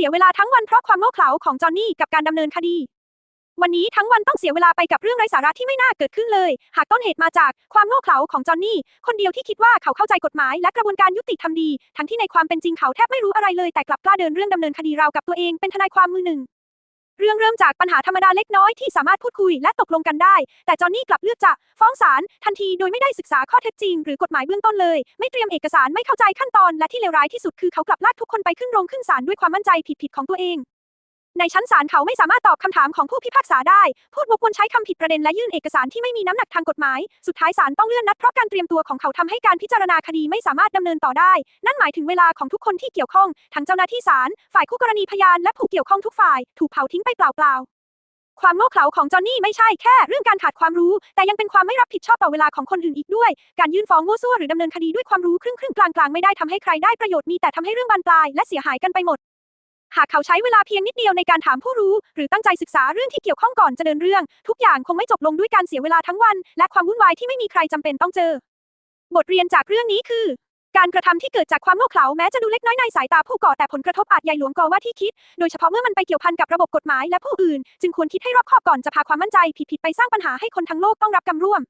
สียเวลาทั้งวันเพราะความโง่เขลาของจอห์นนี่กับการดำเนินคดี วันนี้ทั้งวันต้องเสียเวลาไปกับเรื่องไร้สาระที่ไม่น่าเกิดขึ้นเลย หากต้นเหตุมาจากความโง่เขลาของจอห์นนี่ คนเดียวที่คิดว่าเขาเข้าใจกฎหมายและกระบวนการยุติธรรมดี ทั้งที่ในความเป็นจริงเขาแทบไม่รู้อะไรเลยแต่กลับกล้าเดินเรื่องดำเนินคดีราวกับตัวเองเป็นทนายความมือหนึ่ง เรื่องเริ่มจากปัญหาธรรมดาเล็กน้อยที่สามารถพูดคุยและตกลงกันได้ แต่จอห์นนี่กลับเลือกจะฟ้องศาลทันทีโดยไม่ได้ศึกษาข้อเท็จจริงหรือกฎหมายเบื้องต้นเลย ไม่เตรียมเอกสารไม่เข้าใจขั้นตอนและที่เลวร้ายที่สุดคือเขากลับลากทุกคนไปขึ้นโรงขึ้นศาลด้วยความมั่นใจผิดๆของตัวเอง ในชั้นศาลเขาไม่สามารถตอบคำถามของผู้พิพากษาได้ พูดวกวนใช้คำผิดประเด็นและยื่นเอกสารที่ไม่มีน้ำหนักทางกฎหมาย สุดท้ายศาลต้องเลื่อนนัดเพราะการเตรียมตัวของเขาทำให้การพิจารณาคดีไม่สามารถดำเนินต่อได้ นั่นหมายถึงเวลาของทุกคนที่เกี่ยวข้อง ทั้งเจ้าหน้าที่ศาล ฝ่ายคู่กรณีพยานและผู้เกี่ยวข้องทุกฝ่าย ถูกเผาทิ้งไปเปล่าๆความโง่เขลาของจอห์นนี่ไม่ใช่แค่เรื่องการขาดความรู้ แต่ยังเป็นความไม่รับผิดชอบต่อเวลาของคนอื่นอีกด้วย การยื่นฟ้องมั่วซั่วหรือดำเนินคดีด้วยความรู้ครึ่งครึ่งๆกลางๆไม่ได้ทำให้ใครได้ประโยชน์มีแต่ทำให้เรื่องบานปลายและเสียหายกันไปหมด หากเขาใช้เวลาเพียงนิดเดียวในการถามผู้รู้ หรือตั้งใจศึกษาเรื่องที่เกี่ยวข้องก่อนจะเดินเรื่อง ทุกอย่างคงไม่จบลงด้วยการเสียเวลาทั้งวัน และความวุ่นวายที่ไม่มีใครจำเป็นต้องเจอ บทเรียนจากเรื่องนี้คือ การกระทำที่เกิดจากความโง่เขลาแม้จะดูเล็กน้อยในสายตาผู้ก่อแต่ผลกระทบอาจใหญ่หลวงกว่าที่คิด โดยเฉพาะเมื่อมันไปเกี่ยวพันกับระบบกฎหมายและผู้อื่น จึงควรคิดให้รอบคอบก่อนจะพาความมั่นใจผิดๆไปสร้างปัญหาให้คนทั้งโลกต้องรับกรรมร่วม